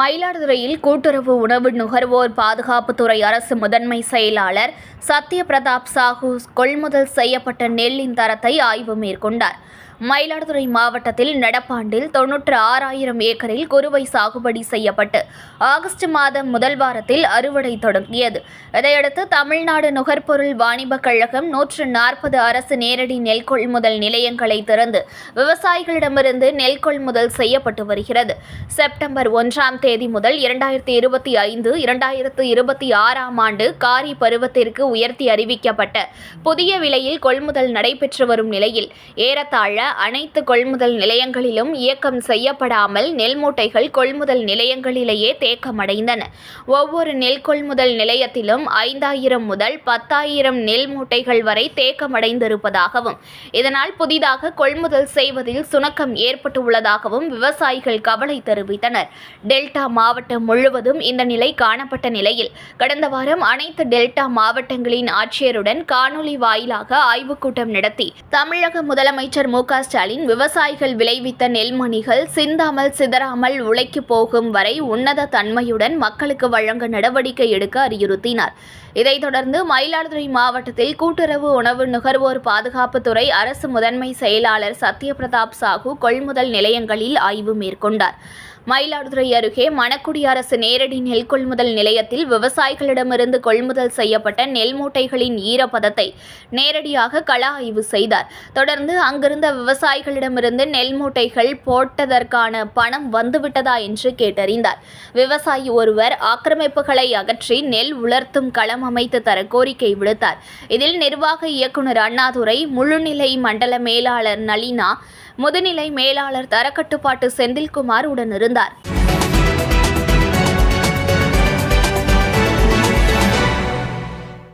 மயிலாடுதுறையில் கூட்டுறவு உணவு நுகர்வோர் பாதுகாப்புத்துறை அரசு முதன்மை செயலாளர் சத்யபிரதாப் சாஹூ கொள்முதல் செய்யப்பட்ட நெல்லின் தரத்தை ஆய்வு மேற்கொண்டார். மயிலாடுதுறை மாவட்டத்தில் நடப்பாண்டில் தொன்னூற்று ஆறாயிரம் ஏக்கரில் குறுவை சாகுபடி செய்யப்பட்டு ஆகஸ்ட் மாதம் முதல் வாரத்தில் அறுவடை தொடங்கியது. இதையடுத்து தமிழ்நாடு நுகர்பொருள் வாணிபக் கழகம் நூற்று நாற்பது அரசு நேரடி நெல் கொள்முதல் நிலையங்களை திறந்து விவசாயிகளிடமிருந்து நெல் கொள்முதல் செய்யப்பட்டு வருகிறது. செப்டம்பர் ஒன்றாம் தேதி முதல் இரண்டாயிரத்தி இருபத்தி ஐந்து இரண்டாயிரத்து இருபத்தி ஆறாம் ஆண்டு காரி பருவத்திற்கு உயர்த்தி அறிவிக்கப்பட்ட புதிய விலையில் கொள்முதல் நடைபெற்று வரும் நிலையில் ஏறத்தாழ அனைத்து கொள்முதல் நிலையங்களிலும் இயக்கம் செய்யப்படாமல் நெல் மூட்டைகள் கொள்முதல் நிலையங்களிலேயே தேக்கமடைந்தன. ஒவ்வொரு நெல் கொள்முதல் நிலையத்திலும் ஐந்தாயிரம் முதல் பத்தாயிரம் நெல் மூட்டைகள் வரை தேக்கமடைந்திருப்பதாகவும் இதனால் புதிதாக கொள்முதல் செய்வதில் சுணக்கம் ஏற்பட்டுள்ளதாகவும் விவசாயிகள் கவலை தெரிவித்தனர். டெல்டா மாவட்டம் முழுவதும் இந்த நிலை காணப்பட்ட நிலையில் கடந்த வாரம் அனைத்து டெல்டா மாவட்டங்களின் ஆட்சியருடன் காணொலி வாயிலாக ஆய்வுக் கூட்டம் நடத்தி தமிழக முதலமைச்சர் மு க ஸ்டாலின் விவசாயிகள் விளைவித்த நெல்மணிகள் சிந்தாமல் சிதறாமல் உழைக்கு போகும் வரை உன்னத தன்மையுடன் மக்களுக்கு வழங்க நடவடிக்கை எடுக்க அறிவுறுத்தினார். இதைத் தொடர்ந்து மயிலாடுதுறை மாவட்டத்தில் கூட்டுறவு உணவு நுகர்வோர் பாதுகாப்புத்துறை அரசு முதன்மை செயலாளர் சத்யபிரதாப் சாஹூ கொள்முதல் நிலையங்களில் ஆய்வு மேற்கொண்டார். மயிலாடுதுறை அருகே மணக்குடி அரசு நேரடி நெல் கொள்முதல் நிலையத்தில் விவசாயிகளிடமிருந்து கொள்முதல் செய்யப்பட்ட நெல் மூட்டைகளின் ஈரப்பதத்தை நேரடியாக கள ஆய்வு செய்தார். தொடர்ந்து அங்கிருந்த விவசாயிகளிடமிருந்து நெல் மூட்டைகள் போட்டதற்கான பணம் வந்துவிட்டதா என்று கேட்டறிந்தார். விவசாயி ஒருவர் ஆக்கிரமிப்புகளை அகற்றி நெல் உலர்த்தும் களம் அமைத்து தர கோரிக்கை விடுத்தார். இதில் நிர்வாக இயக்குனர் அண்ணாதுரை முழுநிலை மண்டல மேலாளர் நளினா முதுநிலை மேலாளர் தரக்கட்டுப்பாட்டு செந்தில்குமார் உடனிருந்தார்